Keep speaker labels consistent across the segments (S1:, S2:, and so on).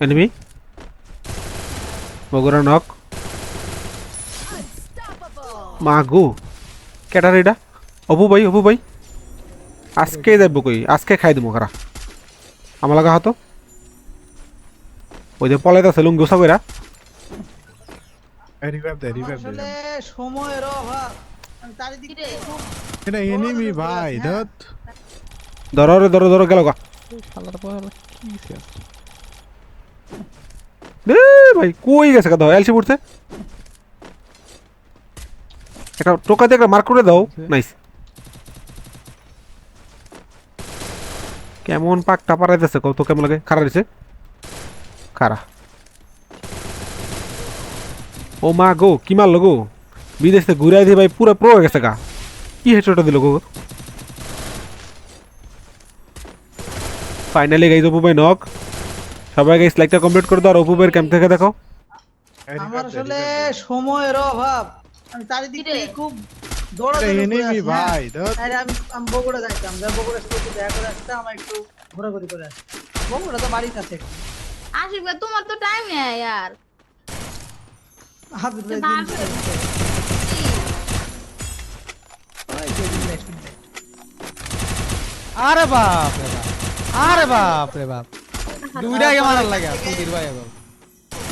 S1: Enemy Bogura নক মাগু কেটার এটা অপু ভাই অপু ভাই আজকে যাইব কই আজকে খাই দিব খারা আমার লাগা হতো ওই যে লুঙ্গি
S2: খুব
S3: এটা এনিমি ভাই ধত
S1: ধরো রে ধরো ধরো গেল গা রে ভাই কই গেছে কথা এলসি পড়ছে? একটা টোকা দিয়ে একটা মার্ক করে দাও। নাইস কেমন পাকটা পারাইতেছে কত কেমন লাগে? খারা দিছে? খারা ও মা গো কি মারলো গো? বিদেশ থেকে ঘুরাই দিয়ে ভাই পুরো প্রো হয়ে গেছে গা। কি হেডশটটা দিল গো? ফাইনালি গাইজ অপু ভাই নক সবাই গাইজ লাইকটা কমপ্লিট করে দাও আর অপু ভাইয়ের ক্যাম্প থেকে দেখো।
S2: আমার আসলে সময়ের অভাব। আমি চারিদিকে খুব দৌড়াদৌড়ি
S3: এনিমি
S2: আছি, হ্যাঁ।
S3: ভাই
S2: আরে আমি আমি বগুড়া যাইতাম যা বগুড়া দেখা করে আসতে আমার একটু ঘোরাঘুরি করে আসতে। বগুড়া তো বাড়ির কাছে।
S4: আশিক ভাই তোমার তো টাইম নেই यार।
S5: আরে বাপ রে বাপ আরে বাপ রে বাপ। দুইটাকে মারার লাগে সুধীর ভাই এবার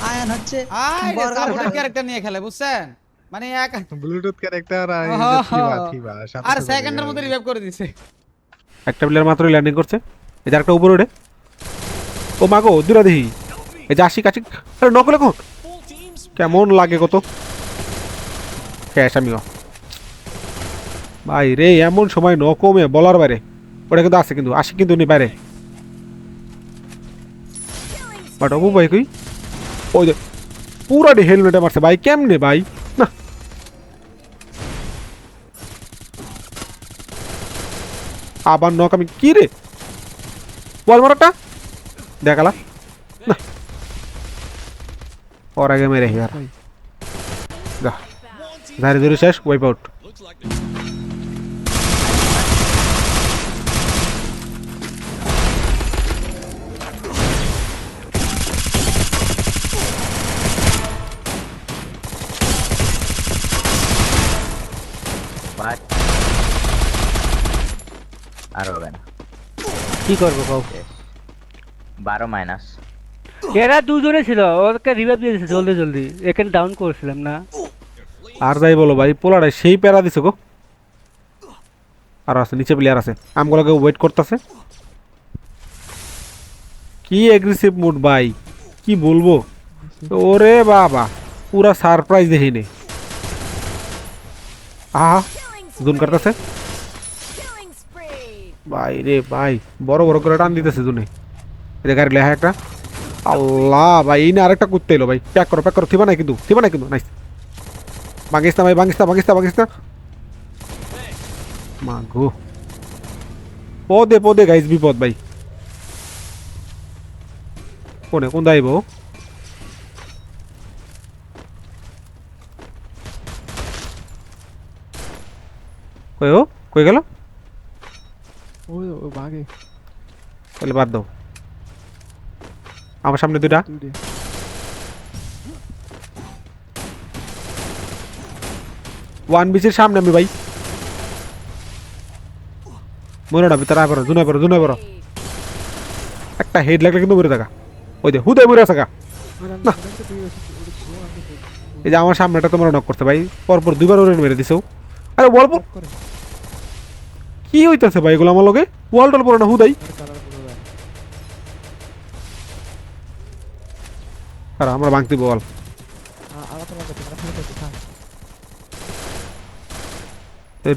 S2: আয়ান হচ্ছে
S5: আয়
S2: বড় বড়-
S5: ক্যারেক্টার নিয়ে খেলে বুঝছেন? মানে এক
S3: ব্লুটুথ ক্যারেক্টার আর এই যে থিবা থিবা
S5: আর সেকেন্ডের মধ্যে রিভাইভ করে দিছে।
S1: একটা প্লেয়ার মাত্র ল্যান্ডিং করছে। এই যে একটা উপরে ওঠে। ও মাগো দূরা দেখি। এই যে আশি কাছি আরে নকলে কোন কেমন লাগে কত? ক্যাশ আমিও। ভাই রে এমন সময় নকমে বলার বাইরে। ওটা কিন্তু আছে কিন্তু আসি কিন্তু নি বাইরে। বাট অপু ভাই কই? ওই যে পুরা ডে হেলমেটে মারছে ভাই, কেমনে ভাই? না। আবার নক আমি কি রে? বল মারাটা। দেখালা না। ওর আগে মেরে ইয়ার যা। ধারে ধরে শেষ ওয়াইপ আউট
S6: আর হবে না।
S7: কি করব কও?
S6: বারো মাইনাস
S7: এরা দুজনে ছিল ওকে রিভাইভ দিয়ে দিয়েছে জলদি জলদি। এখানে ডাউন করেছিলাম না।
S1: আর যাই বলো ভাই পোলাটা সেই প্যারা দিছে গো। আর আছে নিচে প্লেয়ার আছে। আমগুলোকে ওয়েট করতেছে। কি এগ্রেসিভ মুড ভাই কি বলব? ওরে বাবা পুরা সারপ্রাইজ দেখিনি। আহা জুন কাটতেছে। ভাই রে ভাই, বড় বড় করে টান দিতেছে জুনে। এটা গাড়ি লেখা একটা। আল্লাহ ভাই, এই না আরেকটা করতে এলো ভাই। প্যাক করো প্যাক করো। থিবা না কিন্তু, থিবা না কিন্তু। নাইস। ভাঙিস না ভাই, ভাঙিস না ভাঙিস না ভাঙিস না। মাগো। পদে পদে গাইস বিপদ ভাই। কোনে, কোন দাইব কই ও? কই গেল?
S3: ওই বাগে
S1: তাহলে বাদ দাও। আমার সামনে দুইটা। ওয়ান বিচের সামনে আমি ভাই। মনে না ভিতরে আবার জুনে পড়ো জুনে পড়ো একটা হেড লাগলে কিন্তু মরে থাকা। ওই দে হুদে মরে থাকা। না। এই যে আমার সামনেটা তোমরা নক করতে ভাই। পরপর দুইবার ওরে মেরে দিছো। আরে বল বল কি হইতাছে ভাই এগুলো আমার লগে? ওয়াল টল পড়ো না, হুদাই। আর আমরা ভাঙতে বল।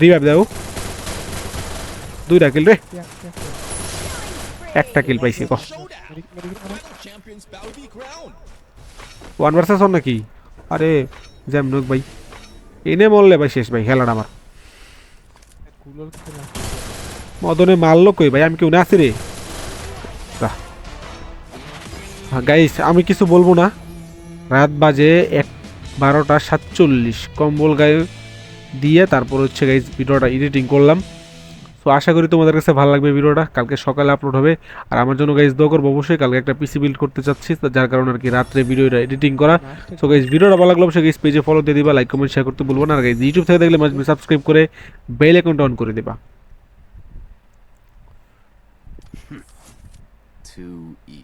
S1: রিভাইভ দাও। দুইটা কিল রে। একটা কিল পাইছি কহ ওয়ান ভার্সেস ওয়ান নাকি? আরে জ্যাম নোক ভাই। এনে মরলে ভাই শেষ ভাই খেলাটা আমার। মদনে মারলো কই ভাই? আমি কেউ না আছি রে? গাইস আমি কিছু বলব না। রাত বাজে এক বারোটা সাতচল্লিশ। কম্বল গায়ে দিয়ে তারপর হচ্ছে গাইস ভিডিওটা এডিটিং করলাম। সো আশা করি তোমাদের কাছে ভালো লাগবে ভিডিওটা। কালকে সকালে আপলোড হবে। আর আমার জন্য গাইজ দোয়া করব অবশ্যই। কালকে একটা পিসি বিল্ড করতে চাচ্ছি। যার কারণে আর কি রাত্রে ভিডিওটা এডিটিং করা। সো গাইজ ভিডিওটা ভালো লাগল অবশ্যই গাইজ পেজে ফলো দিয়ে দিবা। লাইক কমেন্ট শেয়ার করতে বলব না। আর গাইজ ইউটিউব থেকে দেখলে সাবস্ক্রাইব করে বেল অ্যাকাউন্ট অন করে দেবা।
S8: Too easy.